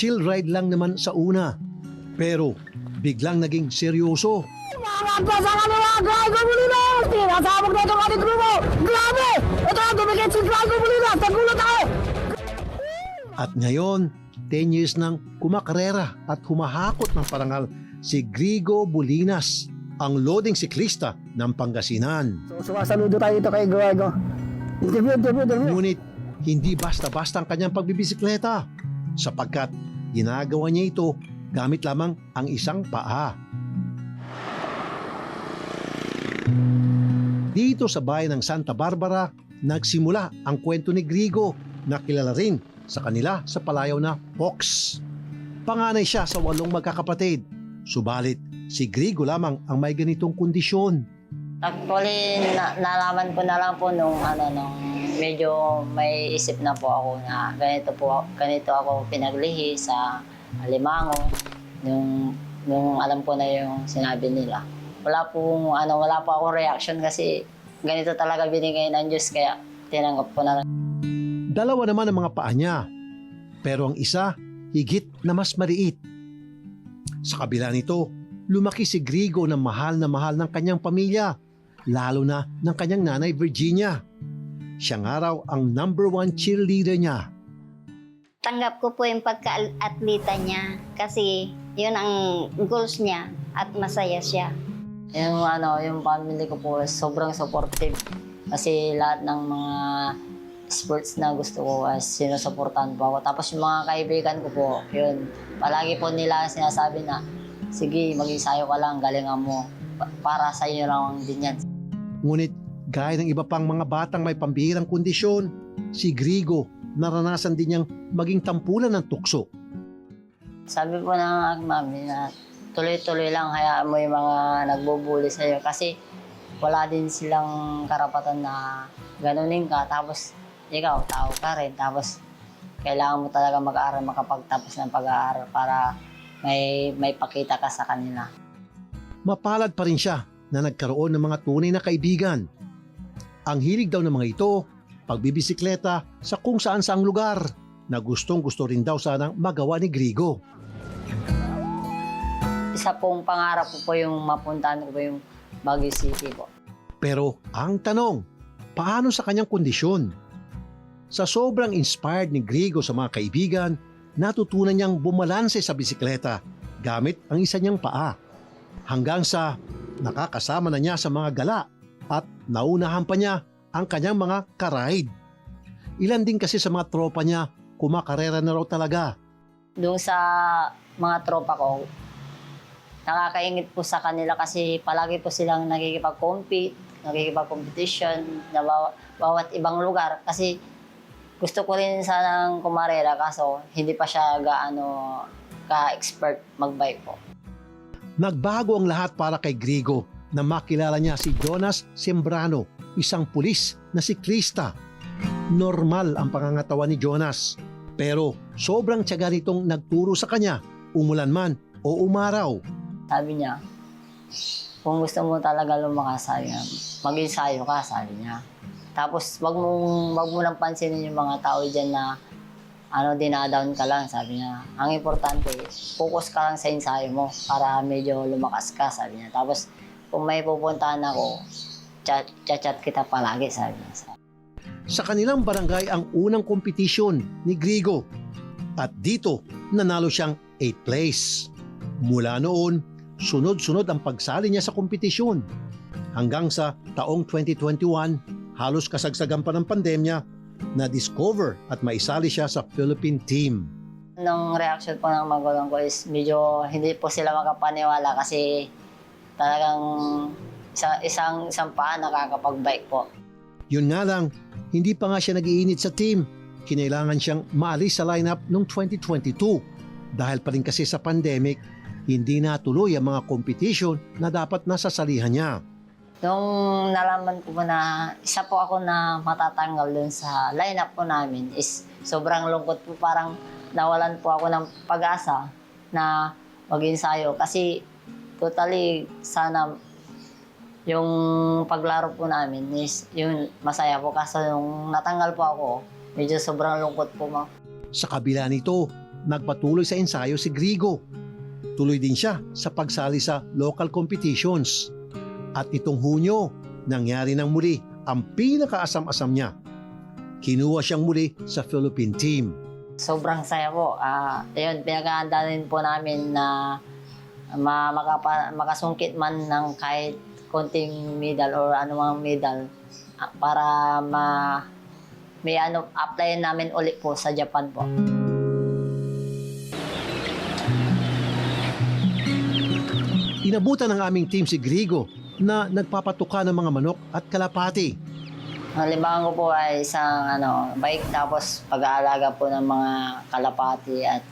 chill ride lang naman sa una. Pero biglang naging seryoso Mga sa kanila, Grego Molinos! Pinasabog na itong ating grupo! Grabe! Ito ang dumikit si Grego Molinos! Nagulat ako! at ngayon 10 years nang kumakarera at humahakot ng parangal si Grigo Bulinas, ang loading siklista ng Pangasinan. So, sumasaludo tayo dito kay Grego. Interview, interview, interview. Ngunit hindi basta-basta ang kanyang pagbibisikleta sapagkat ginagawa niya ito gamit lamang ang isang paa. Dito sa bayan ng Santa Barbara, nagsimula ang kwento ni Grigo na kilala rin sa kanila sa palayaw na Fox. Panganay siya sa walong magkakapatid. Subalit, si Grigo lamang ang may ganitong kondisyon. Actually, na- nalaman ko na lang po nung ano nung medyo may isip na po ako na ganito po ganito ako pinaglihi sa Alimango nung nung alam ko na yung sinabi nila. Wala po ano wala po akong reaction kasi ganito talaga binigay ng Diyos kaya tinanggap ko na lang. Dalawa naman ang mga paa niya. Pero ang isa, higit na mas maliit. Sa kabila nito, lumaki si Grigo na mahal na mahal ng kanyang pamilya, lalo na ng kanyang nanay Virginia. Siya nga raw ang number one cheerleader niya. tanggap ko po yung pagka-atleta niya kasi yun ang goals niya at masaya siya. Yung ano, yung family ko po sobrang supportive kasi lahat ng mga sports na gusto ko as sinusuportahan po ako. Tapos yung mga kaibigan ko po, yun, palagi po nila sinasabi na, sige, mag-isayo ka lang, galingan mo. Pa- Para sa inyo lang din yan. Ngunit gaya ng iba pang mga batang may pambihirang kondisyon, si Grigo naranasan din niyang maging tampulan ng tukso. Sabi po ng aking mami na tuloy-tuloy lang hayaan mo yung mga nagbubuli sa'yo kasi wala din silang karapatan na ganunin ka tapos ikaw, tao ka rin tapos kailangan mo talaga mag-aaral makapagtapos ng pag-aaral para may may pakita ka sa kanila. Mapalad pa rin siya na nagkaroon ng mga tunay na kaibigan. Ang hilig daw ng mga ito, pagbibisikleta sa kung saan saang lugar na gustong gusto rin daw sanang magawa ni Grigo. Isa pong pangarap ko po yung mapuntahan ko po yung Baguio City po. Pero ang tanong, paano sa kanyang kondisyon? Sa sobrang inspired ni Grigo sa mga kaibigan, natutunan niyang bumalanse sa bisikleta gamit ang isa niyang paa. Hanggang sa nakakasama na niya sa mga gala at naunahan pa niya ang kanyang mga karide. Ilan din kasi sa mga tropa niya kumakarera na raw talaga. Doon sa mga tropa ko, nakakaingit po sa kanila kasi palagi po silang nakikipag-compete, nakikipag-competition na bawa- bawat ibang lugar kasi gusto ko rin sanang kumarera kaso hindi pa siya gaano ka-expert magbike po. Nagbago ang lahat para kay Grigo na makilala niya si Jonas Sembrano, isang pulis na siklista. Normal ang pangangatawan ni Jonas. Pero sobrang tiyaga nitong nagturo sa kanya, umulan man o umaraw. Sabi niya, kung gusto mo talaga lumakas, sabi mag-ensayo ka, sabi niya. Tapos, wag mong, wag mo lang pansinin yung mga tao dyan na ano, dinadown ka lang, sabi niya. Ang importante, focus ka lang sa ensayo mo para medyo lumakas ka, sabi niya. Tapos, kung may pupuntahan ako, chat, chat, chat kita palagi, sabi niya. Sa kanilang barangay ang unang kompetisyon ni Grigo. At dito, nanalo siyang 8th place. Mula noon, sunod-sunod ang pagsali niya sa kompetisyon. Hanggang sa taong 2021, halos kasagsagan pa ng pandemya, na-discover at maisali siya sa Philippine team. Nung reaction po ng magulang ko is medyo hindi po sila makapaniwala kasi talagang isang, isang, isang paa nakakapag-bike po. Yun nga lang, hindi pa nga siya nag-iinit sa team. Kinailangan siyang maalis sa lineup noong 2022. Dahil pa rin kasi sa pandemic, hindi natuloy ang mga competition na dapat nasasalihan niya. Nung nalaman ko na isa po ako na matatanggal dun sa lineup po namin is sobrang lungkot po parang nawalan po ako ng pag-asa na mag-ensayo kasi totally sana yung paglaro po namin is yun masaya po kaso nung natanggal po ako medyo sobrang lungkot po ma. Sa kabila nito, nagpatuloy sa ensayo si Grigo. Tuloy din siya sa pagsali sa local competitions. At itong Hunyo, nangyari ng muli ang pinakaasam-asam niya. Kinuha siyang muli sa Philippine team. Sobrang saya po. Ah, yun, pinagahanda rin po namin na ma makapa, makasungkit man ng kahit konting medal or anumang medal ah, para ma may ano apply namin ulit po sa Japan po. Inabutan ng aming team si Grigo na nagpapatuka ng mga manok at kalapati. Libangan ko po ay isang ano, bike tapos pag-aalaga po ng mga kalapati at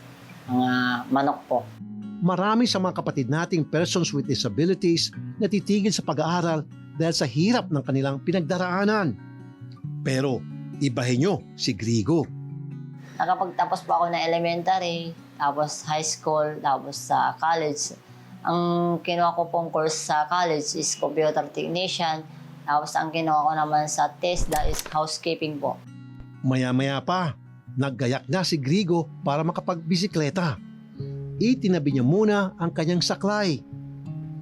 mga manok po. Marami sa mga kapatid nating persons with disabilities na titigil sa pag-aaral dahil sa hirap ng kanilang pinagdaraanan. Pero ibahin nyo si Grigo. Nakapagtapos po ako ng elementary, tapos high school, tapos sa college. Ang kinuha ko pong course sa college is computer technician. Tapos ang kinuha ko naman sa TESDA is housekeeping po. Maya-maya pa, naggayak na si Grigo para makapagbisikleta. Itinabi niya muna ang kanyang saklay.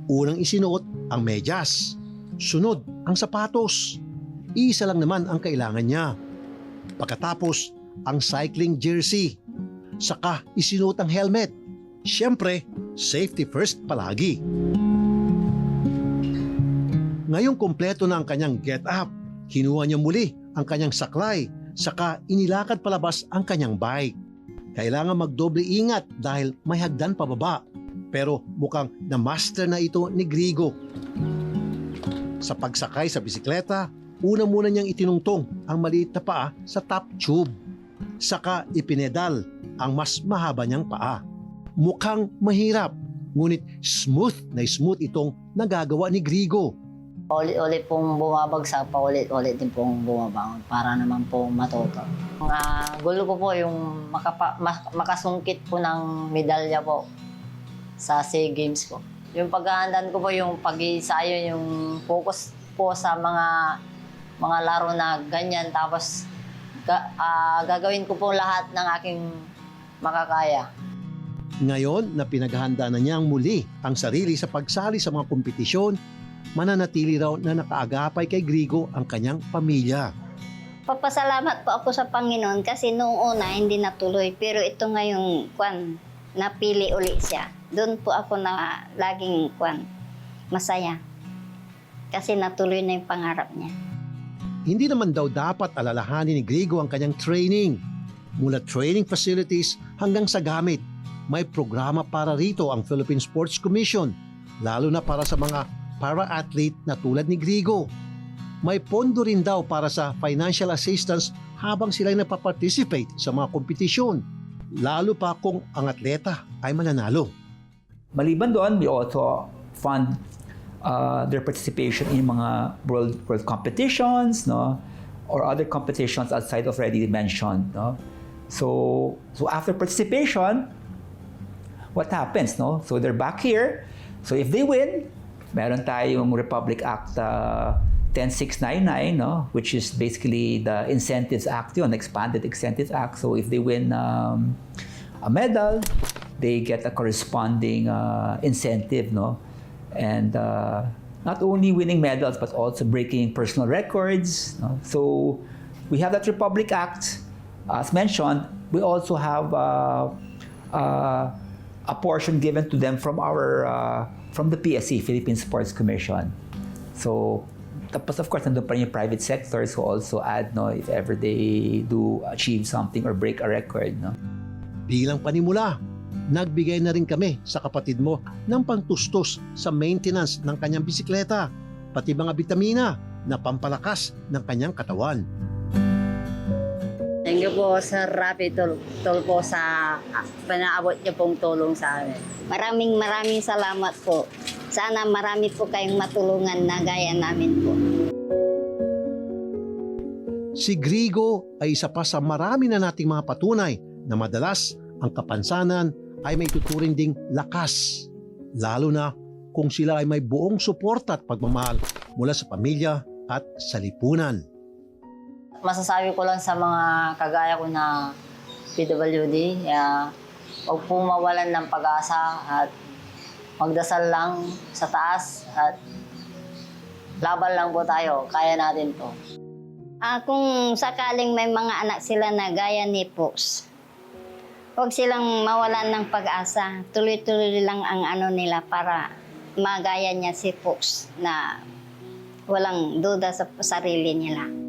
Unang isinuot ang medyas. Sunod ang sapatos. Isa lang naman ang kailangan niya. Pagkatapos, ang cycling jersey. Saka isinuot ang helmet. Siyempre, safety first palagi. Ngayong kompleto na ang kanyang get up, kinuha niya muli ang kanyang saklay, saka inilakad palabas ang kanyang bike. Kailangan magdoble ingat dahil may hagdan pababa. Pero mukhang na-master na ito ni Grigo. Sa pagsakay sa bisikleta, una muna niyang itinungtong ang maliit na paa sa top tube. Saka ipinedal ang mas mahaba niyang paa. Mukhang mahirap, ngunit smooth na smooth itong nagagawa ni Grigo. Paulit-ulit pong bumabagsak, paulit-ulit din pong bumabangon para naman po matuto. Ang ah, gulo ko po yung makapa, ma- makasungkit po ng medalya po sa SEA Games po. Yung paghahandaan ko po yung pag-iisayo, yung focus po sa mga mga laro na ganyan. Tapos ga- ah, gagawin ko po lahat ng aking makakaya. Ngayon na pinaghahanda na niyang muli ang sarili sa pagsali sa mga kompetisyon, mananatili raw na nakaagapay kay Grigo ang kanyang pamilya. Papasalamat po ako sa Panginoon kasi noong una hindi natuloy. Pero ito ngayong kwan, napili uli siya. Doon po ako na laging kwan, masaya. Kasi natuloy na yung pangarap niya. Hindi naman daw dapat alalahanin ni Grigo ang kanyang training. Mula training facilities hanggang sa gamit, may programa para rito ang Philippine Sports Commission, lalo na para sa mga para-athlete na tulad ni Grigo. May pondo rin daw para sa financial assistance habang sila ay napaparticipate sa mga kompetisyon, lalo pa kung ang atleta ay mananalo. Maliban doon, we also fund uh, their participation in mga world world competitions, no, or other competitions outside of already mentioned, no. So so after participation, what happens, no? So they're back here. So if they win, meron tayong Republic Act uh, 10699, no, which is basically the Incentives Act, yun, expanded Incentives Act. So if they win um, a medal, they get a corresponding uh, incentive, no, and uh, not only winning medals but also breaking personal records. No? So we have that Republic Act. As mentioned, we also have uh, uh, a portion given to them from our uh, from the PSC, Philippine Sports Commission. So tapos of course nandun pa rin yung private sectors who also add no if ever they do achieve something or break a record no. Bilang panimula, nagbigay na rin kami sa kapatid mo ng pangtustos sa maintenance ng kanyang bisikleta, pati mga bitamina na pampalakas ng kanyang katawan. Thank you po sa Rapid Tul, Tul po sa ah, pinaabot niyo pong tulong sa amin. Maraming maraming salamat po. Sana marami po kayong matulungan na gaya namin po. Si Grigo ay isa pa sa marami na nating mga patunay na madalas ang kapansanan ay may tuturing ding lakas. Lalo na kung sila ay may buong suporta at pagmamahal mula sa pamilya at sa lipunan. Masasabi ko lang sa mga kagaya ko na PWD, uh, Huwag po mawalan ng pag-asa at magdasal lang sa taas at laban lang po tayo. Kaya natin to. Ah, kung sakaling may mga anak sila na gaya ni Pops, huwag silang mawalan ng pag-asa. Tuloy-tuloy lang ang ano nila para magaya niya si Pops na walang duda sa sarili nila.